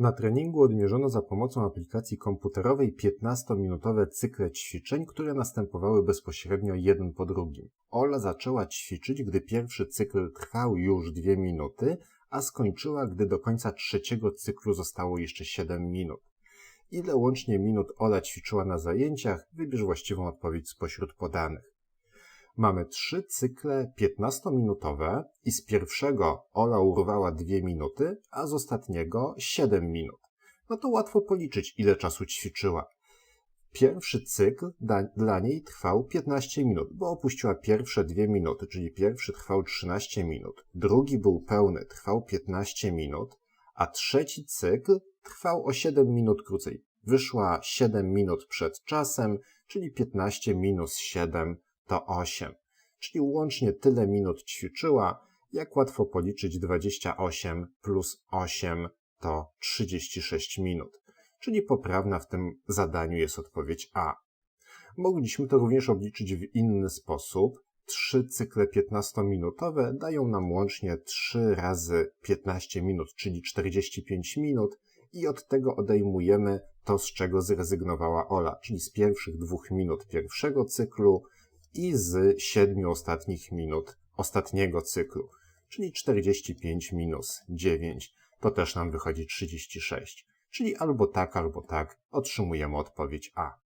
Na treningu odmierzono za pomocą aplikacji komputerowej 15-minutowe cykle ćwiczeń, które następowały bezpośrednio jeden po drugim. Ola zaczęła ćwiczyć, gdy pierwszy cykl trwał już 2 minuty, a skończyła, gdy do końca trzeciego cyklu zostało jeszcze 7 minut. Ile łącznie minut Ola ćwiczyła na zajęciach? Wybierz właściwą odpowiedź spośród podanych. Mamy trzy cykle 15-minutowe i z pierwszego Ola urwała 2 minuty, a z ostatniego 7 minut. No to łatwo policzyć, ile czasu ćwiczyła. Pierwszy cykl dla niej trwał 15 minut, bo opuściła pierwsze 2 minuty, czyli pierwszy trwał 13 minut, drugi był pełny, trwał 15 minut, a trzeci cykl trwał o 7 minut krócej. Wyszła 7 minut przed czasem, czyli 15 minus 7 to 8. Czyli łącznie tyle minut ćwiczyła, jak łatwo policzyć 28 plus 8 to 36 minut. Czyli poprawna w tym zadaniu jest odpowiedź A. Mogliśmy to również obliczyć w inny sposób. Trzy cykle 15-minutowe dają nam łącznie 3 razy 15 minut, czyli 45 minut i od tego odejmujemy to, z czego zrezygnowała Ola, czyli z pierwszych dwóch minut pierwszego cyklu i z siedmiu ostatnich minut ostatniego cyklu, czyli 45 minus 9, to też nam wychodzi 36. Czyli albo tak, albo tak otrzymujemy odpowiedź A.